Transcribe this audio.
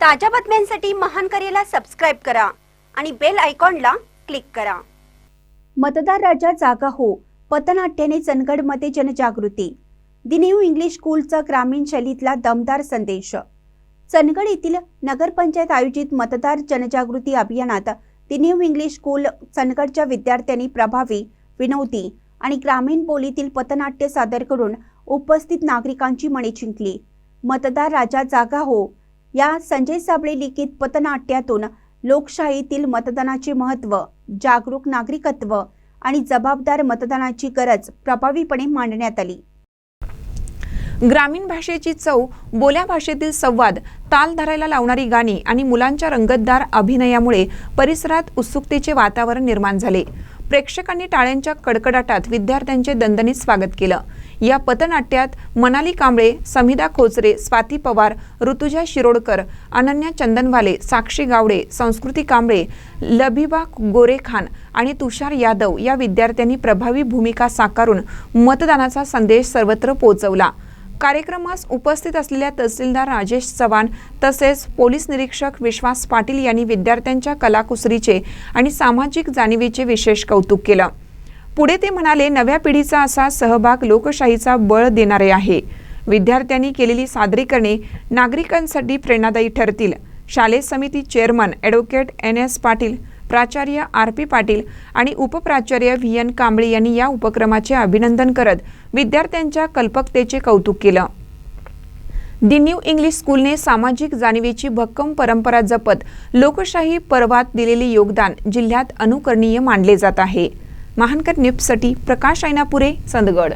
ताज्या बातम्यांसाठी महान करेला सबस्क्राईब करा आणि बेल आयकॉनला क्लिक करा. मतदार राजा जागा हो पथनाट्याने चंदगडमध्ये जनजागृती. द न्यू इंग्लिश स्कूलचा ग्रामीण शैलीतला दमदार संदेश. चंदगड येथील नगरपंचायत आयोजित मतदार जनजागृती अभियानात द न्यू इंग्लिश स्कूल चंदगडच्या विद्यार्थ्यांनी प्रभावी विनोदी आणि ग्रामीण बोलीतील पथनाट्य सादर करून उपस्थित नागरिकांची मने जिंकली. मतदार राजा जागा हो या संजय साबळे लिखित पथनाट्यातून लोकशाहीतील मतदानाचे महत्त्व जागरूक नागरिकत्व आणि जबाबदार मतदानाची गरज प्रभावीपणे मांडण्यात आली. ग्रामीण भाषेची चव बोल्या भाषेतील संवाद ताल धरायला लावणारी गाणी आणि मुलांच्या रंगतदार अभिनयामुळे परिसरात उत्सुकतेचे वातावरण निर्माण झाले. प्रेक्षकांनी टाळ्यांच्या कडकडाटात विद्यार्थ्यांचे दणदणीत स्वागत केलं. या पथनाट्यात मनाली कांबळे समिधा खोचरे स्वाती पवार ऋतुजा शिरोडकर अनन्या चंदनवाले साक्षी गावडे संस्कृती कांबळे लबिबा गोरेखान आणि तुषार यादव या विद्यार्थ्यांनी प्रभावी भूमिका साकारून मतदानाचा संदेश सर्वत्र पोहोचवला. कार्यक्रमास उपस्थित असलेल्या तहसीलदार राजेश चव्हाण तसेच पोलीस निरीक्षक विश्वास पाटील यांनी विद्यार्थ्यांच्या कलाकुसरीचे आणि सामाजिक जाणीवीचे विशेष कौतुक केलं. पुढे ते म्हणाले नव्या पिढीचा असा सहभाग लोकशाहीचा बळ देणारे आहे. विद्यार्थ्यांनी केलेली सादरीकरणे नागरिकांसाठी प्रेरणादायी ठरतील. शालेय समिती chairman advocate N S Patil प्राचार्य आर पी पाटील आणि उपप्राचार्य व्ही एन कांबळे यांनी या उपक्रमाचे अभिनंदन करत विद्यार्थ्यांच्या कल्पकतेचे कौतुक केलं. दि न्यू इंग्लिश स्कूलने सामाजिक जाणीवेची भक्कम परंपरा जपत लोकशाही पर्वात दिलेले योगदान जिल्ह्यात अनुकरणीय मानले जात आहे. महानकर न्यूजसाठी प्रकाश ऐनापुरे चंदगड